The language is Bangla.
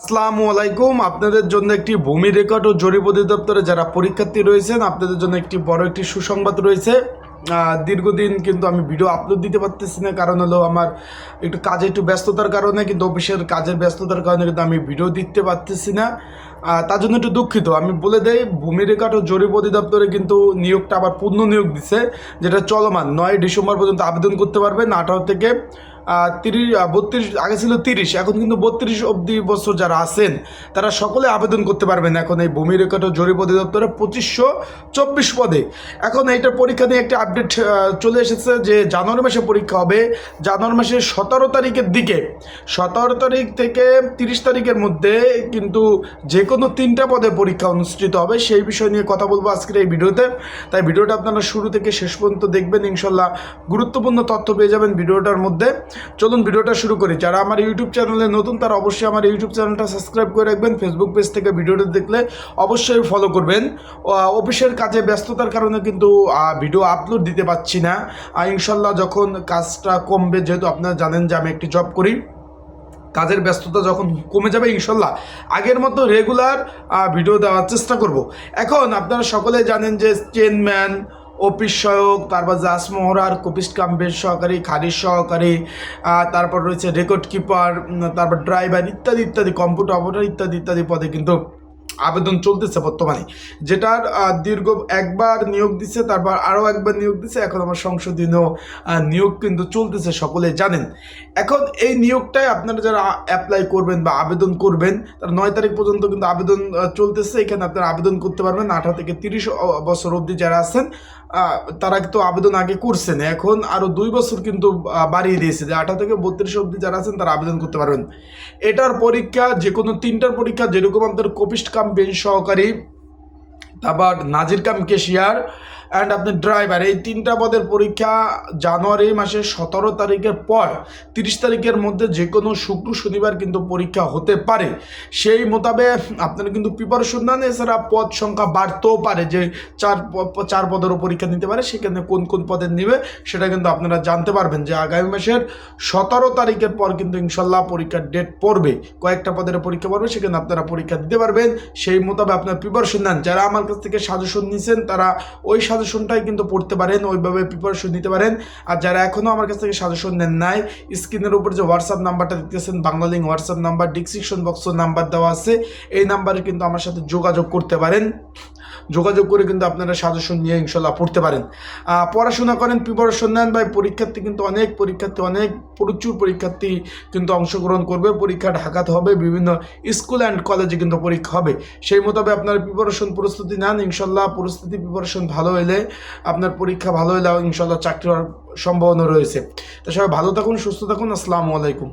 আসসালামু আলাইকুম। আপনাদের জন্য একটি ভূমি রেকর্ড ও জরিপ অধিদপ্তরে যারা পরীক্ষার্থী রয়েছেন, আপনাদের জন্য একটি বড় একটি সুসংবাদ রয়েছে। দীর্ঘদিন কিন্তু আমি ভিডিও আপলোড দিতে পারতেছি না, কারণ হলো আমার একটু কাজে একটু ব্যস্ততার কারণে, কিন্তু অফিসের কাজের ব্যস্ততার কারণে কিন্তু আমি ভিডিও দিতে পারতেছি না। তার জন্য একটু দুঃখিত। আমি বলে দেই, ভূমি রেকর্ড ও জরিপ অধিদপ্তরে কিন্তু নিয়োগটা আবার পূর্ণ নিয়োগ দিছে, যেটা চলমান নয় ডিসেম্বর পর্যন্ত আবেদন করতে পারবেন, আঠারো থেকে তিরিশ বত্রিশ, আগে ছিল তিরিশ, এখন কিন্তু বত্রিশ অবধি বছর যারা আছেন, তারা সকলে আবেদন করতে পারবেন এখন এই ভূমি রেকর্ড ও জরিপ অধিদপ্তরে পঁচিশশো চব্বিশ পদে। এখন এইটার পরীক্ষা নিয়ে একটা আপডেট চলে এসেছে যে জানুয়ারি মাসে পরীক্ষা হবে। জানুয়ারি মাসের সতেরো তারিখের দিকে, সতেরো তারিখ থেকে তিরিশ তারিখের মধ্যে কিন্তু যে কোনো তিনটা পদে পরীক্ষা অনুষ্ঠিত হবে, সেই বিষয় নিয়ে কথা বলব আজকের এই ভিডিওতে। তাই ভিডিওটা আপনারা শুরু থেকে শেষ পর্যন্ত দেখবেন, ইনশাল্লাহ গুরুত্বপূর্ণ তথ্য পেয়ে যাবেন ভিডিওটার মধ্যে। চলুন ভিডিওটা শুরু করি। যারা আমার ইউটিউব চ্যানেলে নতুন, তারা অবশ্যই আমার ইউটিউব চ্যানেলটা সাবস্ক্রাইব করে রাখবেন। ফেসবুক পেজ থেকে ভিডিওটা দেখলে অবশ্যই ফলো করবেন। অফিসের কাজে ব্যস্ততার কারণে কিন্তু ভিডিও আপলোড দিতে পারছি না। ইনশাল্লাহ যখন কাজটা কমবে, যেহেতু আপনারা জানেন যে আমি একটি জব করি, কাজের ব্যস্ততা যখন কমে যাবে, ইনশাল্লাহ আগের মতো রেগুলার ভিডিও দেওয়ার চেষ্টা করব। এখন আপনারা সকলে জানেন যে চেনম্যান অফিস সহায়ক তারপর জাস মোহরার কপিস্ট কাম্পের সহকারী, খারিজ সহকারী তারপর রয়েছে রেকর্ড কিপার তারপর ড্রাইভার ইত্যাদি ইত্যাদি কম্পিউটার অপারেটর ইত্যাদি ইত্যাদি পদে কিন্তু আবেদন চলতেছে বর্তমানে। যেটার দীর্ঘ একবার নিয়োগ দিচ্ছে তারপর আরও একবার নিয়োগ দিচ্ছে এখন আমার সংশোধনীয় নিয়োগ কিন্তু চলতেছে সকলে জানেন। এখন এই নিয়োগটাই আপনারা যারা অ্যাপ্লাই করবেন বা আবেদন করবেন, তার নয় তারিখ পর্যন্ত কিন্তু আবেদন চলতেছে। এখানে আপনারা আবেদন করতে পারবেন। আঠারো থেকে তিরিশ বছর অবধি যারা আছেন তারা কিন্তু আবেদন আগে করছেন এখন আরও দুই বছর কিন্তু বাড়িয়ে দিয়েছে যে আঠারো থেকে বত্রিশ অব্দি যারা আছেন তারা আবেদন করতে পারবেন। এটার পরীক্ষা যে কোনো তিনটার পরীক্ষা, যেরকম আমাদের কপিস্ট কাম বেঞ্চ সহকারী, তারপর নাজির কাম কেশিয়ার অ্যান্ড আপনি ড্রাইভার এই তিনটা পদের পরীক্ষা জানুয়ারি মাসের সতেরো তারিখের পর, তিরিশ তারিখের মধ্যে যে কোনো শুক্র, শনিবার কিন্তু পরীক্ষা হতে পারে। সেই মোতাবেক আপনারা কিন্তু প্রিপারেশন নেন এছাড়া পদ সংখ্যা বাড়তেও পারে যে চার চার পদেরও পরীক্ষা নিতে পারে সেখানে কোন কোন পদের নেবে সেটা কিন্তু আপনারা জানতে পারবেন যে আগামী মাসের সতেরো তারিখের পর কিন্তু ইনশাল্লাহ পরীক্ষার ডেট পড়বে। কয়েকটা পদের পরীক্ষা পড়বে, সেখানে আপনারা পরীক্ষা দিতে পারবেন। সেই মোতাবেক আপনার প্রিপারেশন নেন। যারা আমার কাছ থেকে সাজেশন নিয়েছেন তারা ওই সাজেশনটাই কিন্তু পড়তে পারেন, ওইভাবে প্রিপারেশন নিতে পারেন। আর যারা এখনও আমার কাছ থেকে সাজেশন নেন নাই, স্ক্রিনের উপর যে হোয়াটসঅ্যাপ নাম্বারটা দেখতেছেন বাংলালিং হোয়াটসঅ্যাপ নাম্বার ডিসক্রিপশন বক্সের নাম্বার দেওয়া আছে। এই নাম্বারে কিন্তু আমার সাথে যোগাযোগ করতে পারেন। যোগাযোগ করে কিন্তু আপনারা সাজেশন নিয়ে ইনশাল্লাহ পড়তে পারেন। পড়াশোনা করেন প্রিপারেশন নেন ভাই, পরীক্ষার্থী কিন্তু অনেক, পরীক্ষার্থী অনেক, প্রচুর পরীক্ষার্থী কিন্তু অংশগ্রহণ করবে। পরীক্ষা ঢাকাতে হবে, বিভিন্ন স্কুল অ্যান্ড কলেজে কিন্তু পরীক্ষা হবে। সেই মোতাবেক আপনার প্রিপারেশন প্রস্তুতি নেন, ইনশাল্লাহ পরিস্থিতি প্রিপারেশন ভালো হলে আপনার পরীক্ষা ভালো হলে ইনশাল্লাহ চাকরি হওয়ার সম্ভাবনা রয়েছে। তো সবাই ভালো থাকুন, সুস্থ থাকুন, আসসালামু আলাইকুম।